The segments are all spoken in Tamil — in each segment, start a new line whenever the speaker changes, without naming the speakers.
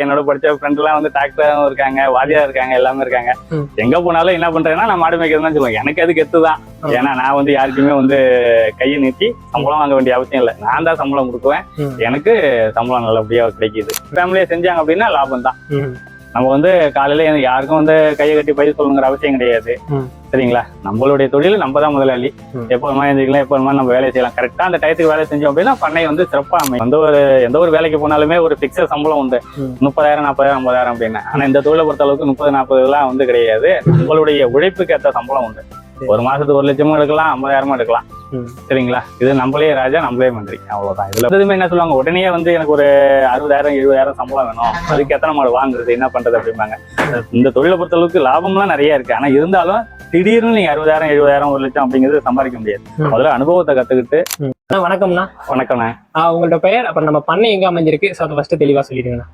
என்னோட படிச்ச ஃப்ரெண்ட் எல்லாம் வந்து டாக்டரும் இருக்காங்க வாதியா இருக்காங்க எல்லாமே இருக்காங்க. எங்க போனாலும் என்ன பண்றேன்னா நான் மாடு மேய்க்கிறது தான் சொல்லுவேன் எனக்கு அது கெத்து தான்
ஆ.
ஏன்னா நான் வந்து யாருக்குமே வந்து கையை நீட்டி சம்பளம் வாங்க வேண்டிய அவசியம் இல்லை நான் தான் சம்பளம் கொடுக்குவேன். எனக்கு சம்பளம் நல்லபடியா கிடைக்குது ஃபேமிலியை செஞ்சாங்க அப்படின்னா லாபம் தான். நம்ம வந்து காலையில யாருக்கும் வந்து கையை கட்டி பயிர் சொல்லணுங்கிற அவசியம் கிடையாது. சரிங்களா? நம்மளுடைய தொழில் நம்ம தான் முதலாளி. எப்போ வேணுமா எழுந்திரிக்கலாம் எப்போ நம்ம வேலையை செய்யலாம். கரெக்டா அந்த டயத்துக்கு வேலை செஞ்சோம் அப்படின்னா பண்ணை வந்து சிறப்பா அமையும். எந்த ஒரு எந்த ஒரு வேலைக்கு போனாலுமே ஒரு பிக்சர் சம்பளம் உண்டு. முப்பதாயிரம் நாற்பதாயிரம் ஐம்பதாயிரம் அப்படின்னு. ஆனா இந்த தொழிலை பொறுத்த அளவுக்கு முப்பது நாற்பது எல்லாம் வந்து கிடையாது. உங்களுடைய உழைப்புக்கு ஏற்ற சம்பளம் உண்டு. ஒரு மாசத்துக்கு ஒரு லட்சமும் எடுக்கலாம் ஐம்பதாயிரமும் எடுக்கலாம். சரிங்களா? இது நம்மளே ராஜா நம்மளே மந்திரி. அவ்வளவுதான். இதுல எதுவுமே என்ன சொல்லுவாங்க? உடனே வந்து எனக்கு ஒரு அறுபதாயிரம் எழுபதாயிரம் சம்பளம் வேணும். அதுக்கு எத்தனை மாடு வாங்குறது. என்ன பண்றது அப்படிம்பாங்க. இந்த தொழிலை பொறுத்த அளவுக்கு லாபம்லாம் நிறைய இருக்கு. ஆனா இருந்தாலும் திடீர்னு நீங்க அறுபதாயிரம் எழுபதாயிரம் ஒரு லட்சம் அப்படிங்கிறது சம்பாதிக்க முடியாது. முதல்ல அனுபவத்தை கத்துக்கிட்டு
வணக்கம்ண்ணா.
வணக்கம்ண்ணே.
உங்களோட பெயர் அப்புறம் நம்ம பண்ணை எங்க அமைஞ்சிருக்கு? ஸோ அதை ஃபர்ஸ்ட் தெளிவா சொல்லிடுங்கண்ணா.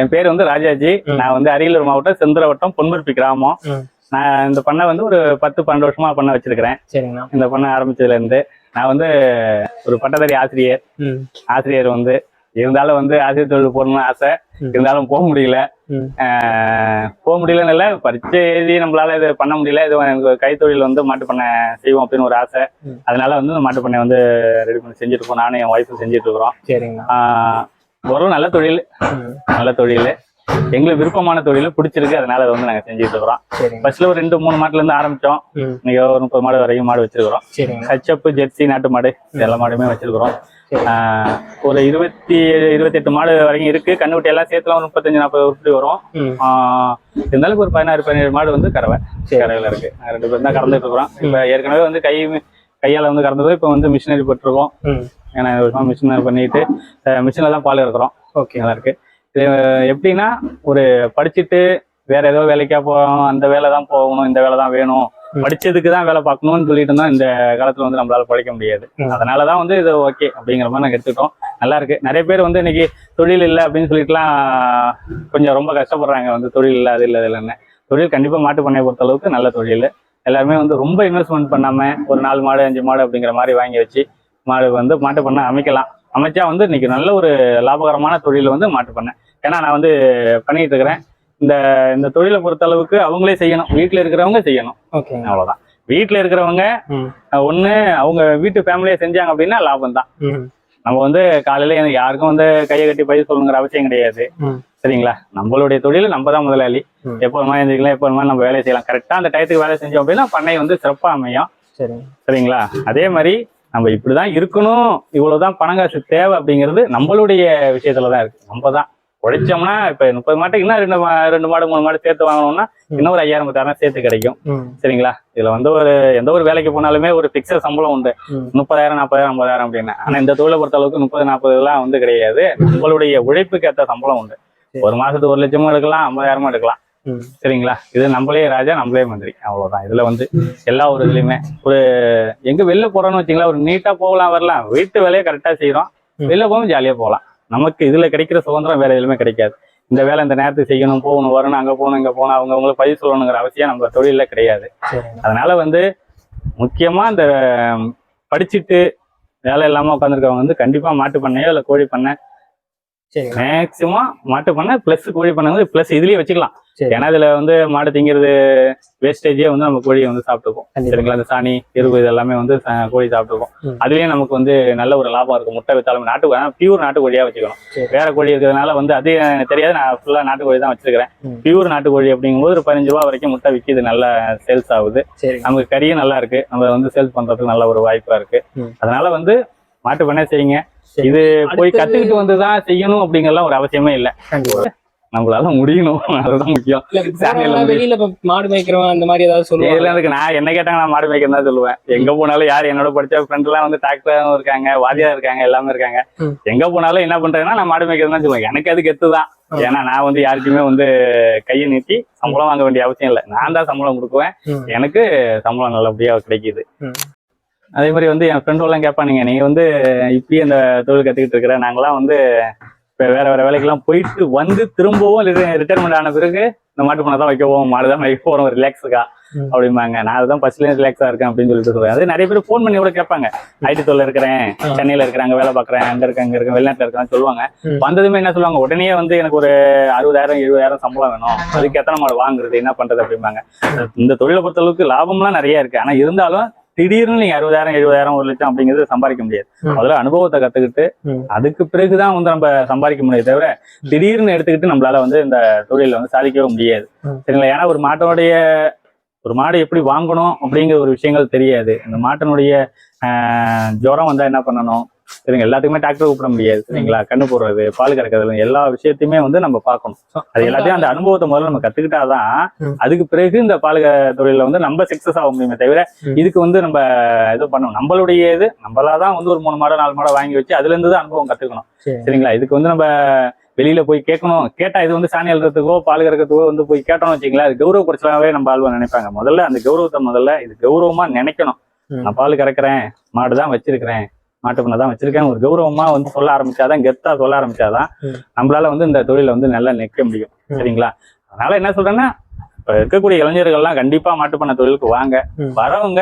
என் பேர் வந்து ராஜாஜி. நான் வந்து அரியலூர் மாவட்டம் செந்திரவட்டம் பொன்பருப்பி கிராமம். நான் இந்த பண்ணை வந்து ஒரு பத்து பன்னெண்டு வருஷமா பண்ண வச்சிருக்கிறேன்.
சரிங்கண்ணா.
இந்த பண்ணை ஆரம்பிச்சதுல இருந்து நான் வந்து ஒரு பட்டதாரி ஆசிரியர். ஆசிரியர் வந்து இருந்தாலும் வந்து ஆசிரியர் தொழில் போகணும்னு ஆசை. இருந்தாலும் போக முடியல. போக முடியலன்னு இல்லை பரீட்சை எழுதி நம்மளால இது பண்ண முடியல. இது எனக்கு கைத்தொழில் வந்து மாட்டு பண்ணை செய்வோம் அப்படின்னு ஒரு ஆசை. அதனால வந்து மாட்டு பண்ணை வந்து ரெடி பண்ணி செஞ்சுட்டு இருக்கோம். நானும் என் ஒய்ஃபும் செஞ்சுட்டு இருக்கிறோம்.
சரிங்கண்ணா.
ஆஹ் ஒரு நல்ல தொழில். நல்ல தொழில். எங்களுக்கு விருப்பமான தொழில் பிடிச்சிருக்கு. அதனால அதை வந்து நாங்கள் செஞ்சுட்டு இருக்கிறோம். ஃபர்ஸ்ட்ல ஒரு ரெண்டு மூணு மாட்டுல இருந்து ஆரம்பிச்சோம். இன்னைக்கு ஒரு முப்பது மாடு வரைக்கும் மாடு வச்சிருக்கிறோம். ஹச்சப்பு ஜெர்சி நாட்டு மாடு எல்லா மாடுமே வச்சிருக்கிறோம். ஒரு இருபத்தி இருபத்தெட்டு மாடு வரைக்கும் இருக்கு. கண்ணுக்குட்டி எல்லாம் சேர்த்துல ஒரு முப்பத்தஞ்சு நாற்பது உருப்படி வரும். இருந்தாலும் ஒரு பதினாறு பதினேழு மாடு வந்து கறவை. கறவையில இருக்கு. நாங்க ரெண்டு பேரும் தான் கறந்துட்டு இருக்கிறோம். இப்ப ஏற்கனவே வந்து கை கையால வந்து கறந்தது இப்ப வந்து மிஷினரி போட்டிருக்கோம். ஏன்னா மிஷினரி பண்ணிட்டு மிஷினில் தான் பால் இருக்கிறோம்
ஓகே.
நல்லா இருக்கு. எப்படின்னா ஒரு படிச்சுட்டு வேற ஏதோ வேலைக்கா போகணும் அந்த வேலை தான் போகணும் இந்த வேலை தான் வேணும். படிச்சதுக்கு தான் வேலை பார்க்கணும்னு சொல்லிட்டு இருந்தா இந்த காலத்துல வந்து நம்மளால படிக்க முடியாது. அதனாலதான் வந்து இது ஓகே அப்படிங்கிற மாதிரி நாங்க எடுத்துக்கிட்டோம். நல்லா இருக்கு. நிறைய பேர் வந்து இன்னைக்கு தொழில் இல்லை அப்படின்னு சொல்லிட்டுலாம் கொஞ்சம் ரொம்ப கஷ்டப்படுறாங்க. வந்து தொழில் இல்லை அது இல்லை அது இல்லைன்னு. தொழில் கண்டிப்பா மாட்டு பண்ணையை பொறுத்த அளவுக்கு நல்ல தொழில். எல்லாருமே வந்து ரொம்ப இன்வெஸ்ட்மெண்ட் பண்ணாம ஒரு நாலு மாடு அஞ்சு மாடு அப்படிங்கிற மாதிரி வாங்கி வச்சு மாடு வந்து மாட்டு பண்ணை அமைக்கலாம். அமைச்சா வந்து இன்னைக்கு நல்ல ஒரு லாபகரமான தொழில் வந்து மாட்டு பண்ணை. ஏன்னா நான் வந்து பண்ணிட்டு இருக்கிறேன் இந்த இந்த தொழிலை பொறுத்த அளவுக்கு அவங்களே செய்யணும். வீட்டில் இருக்கிறவங்க செய்யணும்.
ஓகேங்க
அவ்வளவுதான். வீட்டில் இருக்கிறவங்க ஒண்ணு அவங்க வீட்டு ஃபேமிலியை செஞ்சாங்க அப்படின்னா லாபம் தான் நம்ம வந்து காலையில எனக்கு யாருக்கும் வந்து கையை கட்டி பயிர் சொல்லணுங்கிற அவசியம் கிடையாது. சரிங்களா? நம்மளுடைய தொழில் நம்ம தான் முதலாளி. எப்போ வேணுமா எழுந்திரிக்கலாம் எப்போ நம்ம வேலையை செய்யலாம். கரெக்டா அந்த டயத்துக்கு வேலை செஞ்சோம் அப்படின்னா பண்ணை வந்து சிறப்பா அமையும்.
சரிங்க
சரிங்களா? அதே மாதிரி நம்ம இப்படிதான் இருக்கணும். இவ்வளவுதான் பணம் காசு தேவை அப்படிங்கிறது நம்மளுடைய விஷயத்துல தான் இருக்கு. நம்ம தான் உழைச்சோம்னா இப்ப முப்பது மாட்டுக்கு இன்னும் ரெண்டு ரெண்டு மாடு மூணு மாடு சேர்த்து வாங்கணும்னா இன்னும் ஒரு ஐயாயிரம் பத்தாயிரம் சேர்த்து கிடைக்கும். சரிங்களா? இதுல வந்து ஒரு எந்த ஒரு வேலைக்கு போனாலுமே ஒரு பிக்சர் சம்பளம் உண்டு. முப்பதாயிரம் நாற்பதாயிரம் ஐம்பதாயிரம் அப்படின்னு. ஆனா இந்த தொழிலை பொறுத்த அளவுக்கு முப்பது நாற்பது எல்லாம் வந்து கிடையாது. உங்களுடைய உழைப்புக்கு ஏற்ற சம்பளம் உண்டு. ஒரு மாசத்துக்கு ஒரு லட்சமும் எடுக்கலாம் ஐம்பதாயிரமும் எடுக்கலாம். சரிங்களா? இது நம்மளே ராஜா நம்மளே மந்திரி. அவ்வளவுதான். இதுல வந்து எல்லா ஒரு இதுலயுமே ஒரு எங்க வெளில போறோம்னு வச்சுங்களா ஒரு நீட்டா போகலாம் வரலாம். வீட்டு வேலையை கரெக்டா செய்யறோம். வெளில போகும் ஜாலியா போகலாம். நமக்கு இதுல கிடைக்கிற சுதந்திரம் வேற எதுவுமே கிடைக்காது. இந்த வேலை இந்த நேரத்துக்கு செய்யணும் போகணும் வரணும் அங்க போகணும் இங்க போகணும் அவங்க அவங்களுக்கு பதிவு சொல்லணுங்கிற அவசியம் நம்ம தொழில கிடையாது. அதனால வந்து முக்கியமா இந்த படிச்சுட்டு வேலை இல்லாம உட்காந்துருக்கவங்க வந்து கண்டிப்பா மாட்டு பண்ணையோ இல்ல கோழி பண்ணை மேக்சிமம் மாட்டு பண்ணை பிளஸ் கோழி பண்ணை வந்து பிளஸ் இதுலயே வச்சுக்கலாம். ஏன்னா இதுல வந்து மாடு திங்கிறது வேஸ்டேஜே வந்து நம்ம கோழியை வந்து சாப்பிட்டுக்கும். சரிங்களா? இந்த சாணி எருவு இது எல்லாமே வந்து கோழி சாப்பிட்டுக்கும்
ம்.
அதுலயும் நமக்கு வந்து நல்ல ஒரு லாபம் இருக்கும். முட்டை வித்தாலும் நாட்டு பியூர் நாட்டு கோழியா வச்சுக்கணும். வேற கோழி இருக்கிறதுனால வந்து அது எனக்கு தெரியாது. நான் ஃபுல்லா நாட்டு கோழி தான் வச்சிருக்கிறேன். பியூர் நாட்டு கோழி அப்படிங்கும்போது ஒரு பதினஞ்சு ரூபா வரைக்கும் முட்டை விற்கிது. நல்லா சேல்ஸ் ஆகுது. நமக்கு கறியும் நல்லா இருக்கு. நம்ம வந்து சேல்ஸ் பண்றதுக்கு நல்ல ஒரு வாய்ப்பா இருக்கு. அதனால வந்து மாட்டு பண்ணை செய்யுங்க. இது போய் கத்துக்கிட்டு வந்துதான் செய்யணும் அப்படிங்கறலாம் ஒரு அவசியமே இல்லை. நம்மளால முடியணும். அதுதான் முக்கியம்.
வெளியில மாடு மேய்க்கிறோம் அந்த மாதிரி ஏதாவது
இதுல
சொல்லுவாங்க
இருக்கு நான் என்ன கேட்டாங்க நான் மாடு மேய்க்கிறதா சொல்லுவேன். எங்க போனாலும் யார் என்னோட படிச்ச ஃப்ரெண்ட் எல்லாம் வந்து டாக்டரும் இருக்காங்க வாதியா இருக்காங்க எல்லாமே இருக்காங்க. எங்க போனாலும் என்ன பண்றேன்னா நான் மாடு மேய்க்கிறது தான் சொல்லுவேன். எனக்கு அது கெத்து தான்
ம்.
ஏன்னா நான் வந்து யாருக்குமே வந்து கையை நீட்டி சம்பளம் வாங்க வேண்டிய அவசியம் இல்லை. நான் தான் சம்பளம் கொடுக்குவேன். எனக்கு சம்பளம் நல்லபடியா கிடைக்குது. அதே மாதிரி வந்து என் ஃப்ரெண்ட் எல்லாம் கேட்பானுங்க. நீங்க வந்து இப்பயே இந்த தொழில் கத்துக்கிட்டு இருக்கிற நாங்களாம் வந்து வேற வேற வேலைக்கெல்லாம் போயிட்டு வந்து திரும்பவும் ரிட்டைர்மெண்ட் ஆன பிறகு இந்த மாட்டு பண்ணை தான் வைக்க போவோம் மாடு தான் வைக்க போறோம் ரிலாக்ஸுக்கா. அப்படிம்பாங்க. நான் அதுதான் ஃபர்ஸ்ட்லேயே ரிலாக்ஸா இருக்கேன் அப்படின்னு சொல்லிட்டு சொல்லுவேன். அது நிறைய பேர் ஃபோன் பண்ணி கூட கேட்பாங்க. ஐடி தொழில் இருக்கிறேன். சென்னையில இருக்கிறாங்க வேலை பார்க்குறேன் அங்க இருக்கேன் அங்க இருக்கேன் வெளிநாட்டுல இருக்கான்னு சொல்லுவாங்க. வந்ததுமே என்ன சொல்லுவாங்க? உடனே வந்து எனக்கு ஒரு அறுபதாயிரம் எழுபதாயிரம் சம்பளம் வேணும். அதுக்கு எத்தனை மாடு வாங்குறது என்ன பண்றது அப்படிம்பாங்க. இந்த தொழிலை பொறுத்த அளவுக்கு லாபம்லாம் நிறைய இருக்கு. ஆனா இருந்தாலும் திடீர்னு நீங்க அறுபதாயிரம் எழுபதாயிரம் ஒரு லட்சம் அப்படிங்கிறது சம்பாதிக்க முடியாது. முதல்ல அனுபவத்தை கத்துக்கிட்டு. அதுக்கு பிறகுதான் வந்து நம்ம சம்பாதிக்க முடியாது தவிர திடீர்னு எடுத்துக்கிட்டு நம்மளால வந்து இந்த தொழில வந்து சாதிக்கவே முடியாது. சரிங்களா ஏன்னா ஒரு மாட்டோடைய ஒரு மாடு எப்படி வாங்கணும் அப்படிங்கிற ஒரு விஷயங்கள் தெரியாது இந்த மாட்டினுடைய ஆஹ், ஜுரம் வந்தா என்ன பண்ணணும் சரிங்க எல்லாத்துக்குமே டாக்டர் கூப்பிட முடியாது சரிங்களா கண்ணு போடுறது பால் கறக்கிறது எல்லா விஷயத்தையுமே வந்து நம்ம பார்க்கணும் அது எல்லாத்தையும் அந்த அனுபவத்தை முதல்ல நம்ம கத்துக்கிட்டாதான். அதுக்கு பிறகு இந்த பால் தொழில வந்து நம்ம சக்சஸ் ஆக முடியுமே தவிர. இதுக்கு வந்து நம்ம இது பண்ணணும் நம்மளுடைய இது நம்மளாதான் வந்து ஒரு மூணு மாடம் நாலு மாடம் வாங்கி வச்சு அதுல இருந்து தான் அனுபவம் கத்துக்கணும்
சரி.
சரிங்களா இதுக்கு வந்து நம்ம வெளியில போய் கேட்கணும் கேட்டா இது வந்து சாணி அழுறதுக்கோ பால் கறக்கிறதுக்கோ வந்து போய் கேட்டோம்னு வச்சுங்களேன் அது கௌரவ குறைச்சலாவே நம்ம ஆழ்வா நினைப்பாங்க முதல்ல அந்த கௌரவத்தை முதல்ல இது கௌரவமா நினைக்கணும். நான் பால் கறக்கிறேன் மாடு தான் வச்சிருக்கிறேன் மாட்டு பண்ணை தான் வச்சிருக்கேன் ஒரு கௌரவமா வந்து சொல்ல ஆரம்பிச்சாதான் கெத்தா சொல்ல ஆரம்பிச்சாதான். நம்மளால வந்து இந்த தொழில வந்து நல்லா நிற்க முடியும். சரிங்களா அதனால என்ன சொல்றேன்னா இப்ப இருக்கக்கூடிய இளைஞர்கள்லாம் கண்டிப்பா மாட்டு பண்ணை தொழிலுக்கு வாங்க. வரவங்க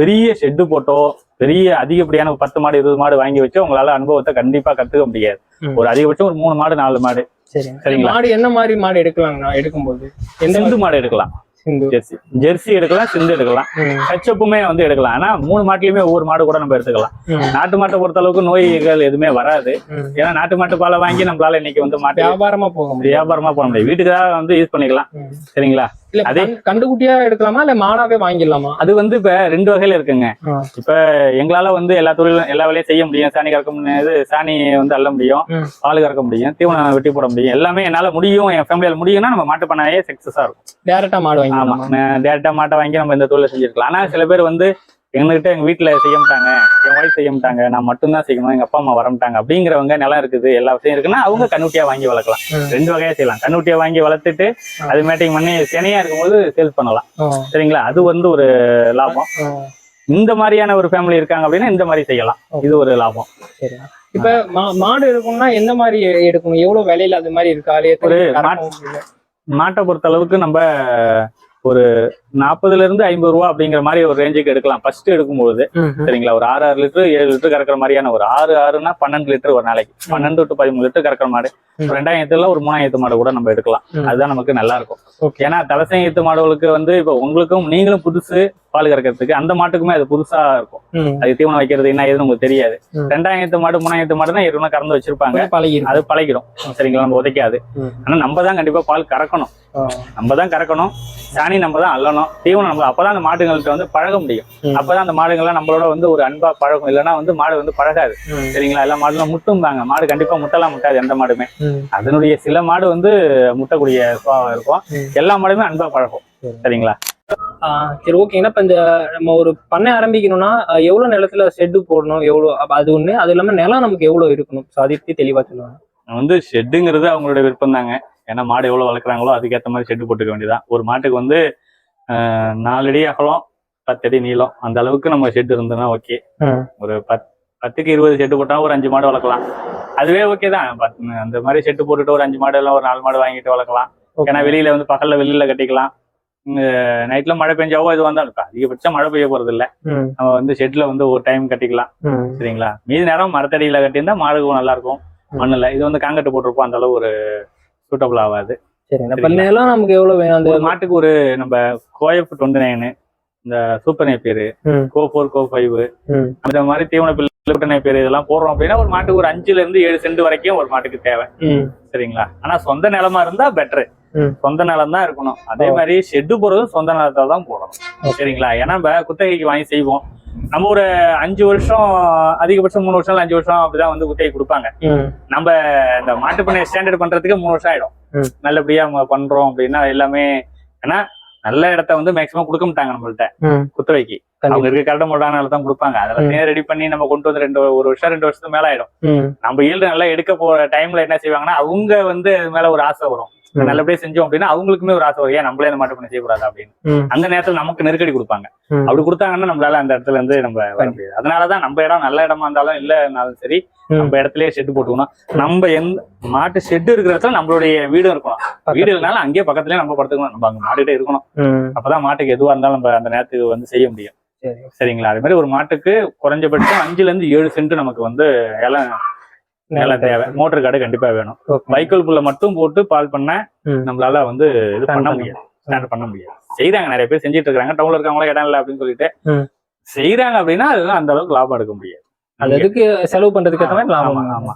பெரிய ஷெட்டு போட்டோ பெரிய அதிகப்படியான பத்து மாடு இருபது மாடு வாங்கி வச்சு உங்களால அனுபவத்தை கண்டிப்பா கத்துக்க முடியாது. ஒரு அதிகபட்சம் ஒரு மூணு மாடு நாலு மாடு
சரி
சரிங்களா?
மாடு என்ன மாதிரி மாடு எடுக்கலாங்கண்ணா எடுக்கும்போது எந்த
மாடு எடுக்கலாம் ஜெர்சி. ஜெர்சி எடுக்கலாம் சிந்து எடுக்கலாம்.
ம்.
கச்சப்புமே வந்து எடுக்கலாம். ஆனா மூணு மாட்டுலயுமே ஒவ்வொரு மாடு கூட நம்ம எடுத்துக்கலாம். நாட்டு மாட்டை பொறுத்த அளவுக்கு நோய்கள் எதுவுமே வராது. ஏன்னா நாட்டு மாட்டு பாலை வாங்கி நம்மளால இன்னைக்கு வந்து மாட்டு
வியாபாரமா போக முடியும்
வியாபாரமா போட முடியும் வீட்டுக்காக வந்து யூஸ் பண்ணிக்கலாம். சரிங்களா?
இல்ல
அதே-
கண்- கண்டுக்குட்டியா எடுக்கலாமா இல்ல மாடாவே வாங்கிடலாமா?
அது வந்து இப்ப ரெண்டு வகையில இருக்குங்க. இப்ப எங்களால வந்து எல்லா தொழிலும் எல்லா வேலையும் செய்ய முடியும். சாணி கறக்க முடியாது சாணி வந்து அள்ள முடியும். பால் கறக்க முடியும். தீவனம் வெட்டி போட முடியும். எல்லாமே என்னால முடியும் என் ஃபேமிலியால முடியும்னா நம்ம மாட்டு பண்ணாயே சக்சஸா இருக்கும்.
டேரக்டா மாடு
ஆமா.
வாங்கிடலாமா
டேரக்டா மாட்டை வாங்கி நம்ம இந்த தொழிலை செஞ்சிருக்கலாம். ஆனா சில பேர் வந்து எங்ககிட்ட எங்க வீட்டுல செய்ய மாட்டாங்க என் ஒய்ஃப் செய்ய மாட்டாங்க நான் மட்டும்தான் செய்யணும் எங்க அப்பா அம்மா வர மாட்டாங்க அப்படிங்கிறவங்க நிலம் இருக்குது எல்லா விஷயம் இருக்குன்னா அவங்க கண்ணுட்டியா வாங்கி வளர்க்கலாம். ரெண்டு வகையா செய்யலாம். கண்ணுட்டியா வாங்கி வளர்த்துட்டு அது மேட்டிங் பண்ணி சினையா இருக்கும்போது சேல்ஸ் பண்ணலாம். சரிங்களா? அது வந்து ஒரு லாபம். இந்த மாதிரியான ஒரு ஃபேமிலி இருக்காங்க அப்படின்னா இந்த மாதிரி செய்யலாம். இது ஒரு லாபம்.
இப்ப மா- மாடு எடுக்கணும்னா எந்த மாதிரி எடுக்கணும்? எவ்வளவு விலையில அது மாதிரி இருக்கா?
ஒரு? மாட்டை பொறுத்த அளவுக்கு நம்ம ஒரு நாற்பதுல இருந்து ஐம்பது ரூபா அப்படிங்கிற மாதிரி ஒரு ரேஞ்சுக்கு எடுக்கலாம் ஃபர்ஸ்ட் எடுக்கும்போது. சரிங்களா ஒரு ஆறு ஆறு லிட்டர் ஏழு லிட்டர் கறக்கிற மாதிரியான ஒரு ஆறு ஆறுனா பன்னெண்டு லிட்டர் ஒரு நாளைக்கு பன்னெண்டு டு பதிமூணு லிட்டர் கறக்கிற மாடு. ரெண்டாயிரத்துல ஒரு மூணாயிரத்து மாடு கூட நம்ம எடுக்கலாம். அதுதான் நமக்கு நல்லா இருக்கும் ஏன்னா தலைசங்கத்து மாடுகளுக்கு வந்து இப்போ உங்களுக்கும் நீங்களும் புதுசு பால் கறக்கிறதுக்கு அந்த மாட்டுக்குமே அது புதுசா இருக்கும். அது தீவனம் வைக்கிறது என்ன ஏதுன்னு உங்களுக்கு தெரியாது. ரெண்டாயிரத்து மாடு மூணாயிரத்து மாடு தான் ஏற்கனவே கறந்து வச்சிருப்பாங்க. அது பழகிடும் சரிங்களா நம்ம உதைக்காது. ஆனா நம்ம தான் கண்டிப்பா பால் கறக்கணும். நம்ம தான் கறக்கணும் சாணி நம்ம தான் அள்ளணும் தீவனம் நம்ம அப்பதான் அந்த மாடுகள்கிட்ட வந்து பழக முடியும். அப்பதான் அந்த மாடுகள்லாம் நம்மளோட வந்து ஒரு அன்பா பழகும். இல்லைன்னா வந்து மாடு வந்து பழகாது. சரிங்களா? எல்லா மாடுலாம் முட்டும் தாங்க. மாடு கண்டிப்பா முட்டெல்லாம் முட்டாது எந்த மாடுமே. அதனுடைய சில மாடு வந்து முட்டக்கூடிய சுபாவம் இருக்கும். எல்லா மாடுமே அன்பா பழகும்.
சரி.
சரிங்களா?
சரி ஓகேங்கண்ணா இப்ப இந்த நம்ம ஒரு பண்ணை ஆரம்பிக்கணும்னா எவ்வளவு நிலத்துல ஷெட்டு போடணும்? எவ்வளவு அப்ப அது ஒண்ணு. அது இல்லாம நிலம் நமக்கு எவ்வளவு இருக்கணும்? அதை பத்தி தெளிவா சொல்லுவாங்க
வந்து ஷெட்டுங்கிறது அவங்களுடைய விருப்பம் தாங்க ஏன்னா மாடு எவ்வளவு வளர்க்குறாங்களோ அதுக்கேற்ற மாதிரி ஷெட்டு போட்டுக்க வேண்டியதான் ஒரு மாட்டுக்கு வந்து ஆஹ், நாலு அடி அகலம் பத்தடி நீளம். அந்த அளவுக்கு நம்ம ஷெட் இருந்ததுன்னா ஓகே. ஒரு பத் பத்துக்கு இருபது ஷெட்டு போட்டா ஒரு அஞ்சு மாடு வளர்க்கலாம். அதுவே ஓகே தான். பத்- அந்த மாதிரி ஷெட்டு போட்டுட்டு ஒரு அஞ்சு மாடு எல்லாம் ஒரு நாலு மாடு வாங்கிட்டு வளர்க்கலாம். ஏன்னா வெளியில வந்து பகல்ல வெளியில கட்டிக்கலாம். நைட்ல மழை பெஞ்சாவோ இது வந்தாலும் இப்ப அதிகபட்சம் மழை பெய்ய போறது இல்ல. நம்ம வந்து ஷெட்ல வந்து ஒரு டைம் கட்டிக்கலாம். சரிங்களா? மீதி நேரம் மரத்தடியில கட்டியிருந்தா மாடுக்கும் நல்லா இருக்கும். மண்ணுல இது வந்து காங்கட்டு போட்டிருப்போம். அந்த அளவு ஒரு சூட்டபிள் ஆகாது.
சரிங்கண்ணா இப்ப நிலம் நமக்கு எவ்வளவு வேணும் அந்த
மாட்டுக்கு ஒரு நம்ம கோயப் டுவெண்ட்டி நைனு இந்த சூப்பர் நேப்பியர்
ம்.
CO four CO five. அந்த மாதிரி தீவன பிள்ளை நேப்பியர் இதெல்லாம் போடுறோம் அப்படின்னா ஒரு மாட்டுக்கு ஒரு அஞ்சுல இருந்து ஏழு சென்ட் வரைக்கும் ஒரு மாட்டுக்கு தேவை. சரிங்களா? ஆனா சொந்த நிலமா இருந்தா பெட்டர். சொந்த நிலம் தான் இருக்கணும். அதே மாதிரி ஷெட்டு போடுறதும் சொந்த நிலத்தை தான் போடணும். சரிங்களா? ஏன்னா நம்ம குத்தகைக்கு வாங்கி செய்வோம். நம்ம ஒரு அஞ்சு வருஷம் அதிகபட்சம் மூணு வருஷம் அஞ்சு வருஷம் அப்படிதான் வந்து குத்தகை கொடுப்பாங்க. நம்ம இந்த மாட்டுப்பண்ணை ஸ்டாண்டர்ட் பண்றதுக்கு மூணு வருஷம் ஆயிடும். நல்லபடியா நம்ம பண்றோம் அப்படின்னா எல்லாமே ஏன்னா நல்ல இடத்த வந்து மேக்சிமம் கொடுக்க மாட்டாங்க நம்மள்ட்ட. குத்தகைக்கு. அவங்க இருக்க கரட முடான தான் கொடுப்பாங்க அதெல்லாம் ரெடி பண்ணி நம்ம கொண்டு வந்து ரெண்டு ஒரு வருஷம் ரெண்டு வருஷத்துக்கு மேல ஆயிடும். நம்ம ஈல்டு நல்லா எடுக்க போற டைம்ல என்ன செய்வாங்கன்னா அவங்க வந்து மேல ஒரு ஆசை வரும். நல்லபடியா செஞ்சோம் அப்படின்னா அவங்களுக்குமே ஒரு ஆசை வரும். ஏன் நம்மளே இந்த மாட்டு பண்ண செய்யக்கூடாது அப்படின்னு. அந்த நேரத்துல நமக்கு நெருக்கடி கொடுப்பாங்க. அப்படி கொடுத்தாங்கன்னா நம்மளால அந்த இடத்துல இருந்து நம்ம வர முடியாது. அதனாலதான் நம்ம இடம் நல்ல இடமா இருந்தாலும் இல்லைனாலும் சரி. நம்ம இடத்துலயே ஷெட் போட்டுக்கணும். நம்ம எந்த மாட்டு ஷெட் இருக்கிற இடத்துல நம்மளுடைய வீடும் இருக்கணும். வீடு இல்லைனாலும் அங்கேயே பக்கத்துலயே நம்ம படுத்துக்கணும். நம்ம அங்க மாட்டுக்கிட்டே இருக்கணும். அப்பதான் மாட்டுக்கு எதுவா இருந்தாலும் நம்ம அந்த நேரத்துக்கு வந்து செய்ய முடியும்.
சரி.
சரிங்களா? அதே மாதிரி ஒரு மாட்டுக்கு குறைஞ்சபட்சம் அஞ்சுல இருந்து ஏழு சென்ட் நமக்கு வந்து இலம் நிலம் தேவை மோட்டர் காடு கண்டிப்பா வேணும். வைக்கோல் புல்ல மட்டும் போட்டு பால் பண்ண. நம்மளால வந்து இது பண்ண முடியாது ஸ்டாண்ட் பண்ண முடியாது செய்றாங்க நிறைய பேர் செஞ்சுட்டு இருக்காங்க டவுன்ல இருக்கவங்களா இடம் இல்லை அப்படின்னு சொல்லிட்டு
ம்.
செய்றாங்க அப்படின்னா அதெல்லாம் அந்த அளவுக்கு லாபம் எடுக்க முடியாது
அது அதுக்கு செலவு பண்றதுக்கு மாதிரி லாபம்
ஆமா, ஆமா.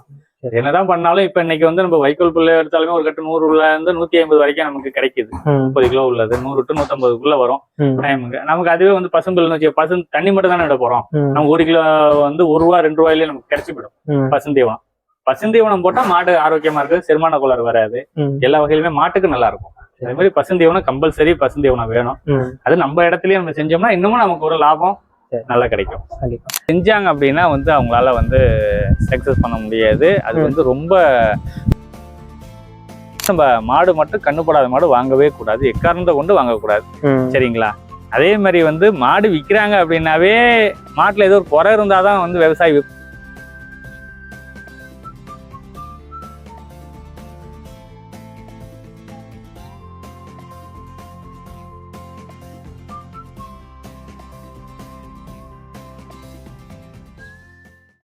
என்னதான் பண்ணாலும் இப்ப இன்னைக்கு வந்து நம்ம வைக்கோல் புல்ல எடுத்தாலுமே ஒரு கட்டு நூறு உள்ள இருந்து நூத்தி ஐம்பது வரைக்கும் நமக்கு கிடைக்குது. முப்பது கிலோ உள்ளது நூறு டு நூத்தம்பதுக்குள்ள வரும். டைமுக்கு நமக்கு அதுவே வந்து பசும்புல்னு வச்சு பசு தண்ணி மட்டும் தானே இட போறோம். நம்ம ஒரு கிலோ வந்து ஒரு ரூபா ரெண்டு ரூபாயிலே நமக்கு கிடைச்சி போயிடும். பசுந்தீவனம் பசுந்தீவனம் போட்டா மாடு ஆரோக்கியமா இருக்கு செரிமான கோளாறு வராது. எல்லா வகையிலுமே மாட்டுக்கு நல்லா இருக்கும் அதே மாதிரி பசுந்தீவனம் கம்பல்சரி பசுந்தீவனம் வேணும். அது நம்ம இடத்துலயே நம்ம செஞ்சோம்னா இன்னமும் நமக்கு ஒரு லாபம். நல்லா கிடைக்கும் செஞ்சாங்க அப்படின்னா வந்து அவங்களால வந்து சக்சஸ் பண்ண முடியாது அது. வந்து ரொம்ப நம்ம மாடு மட்டும் கண்ணுப்படாத மாடு வாங்கவே கூடாது எக்காரணத்தை கொண்டு வாங்கக்கூடாது. சரிங்களா அதே மாதிரி வந்து மாடு விற்கிறாங்க அப்படின்னாவே மாட்டுல ஏதோ ஒரு குறை இருந்தாதான் வந்து விவசாயி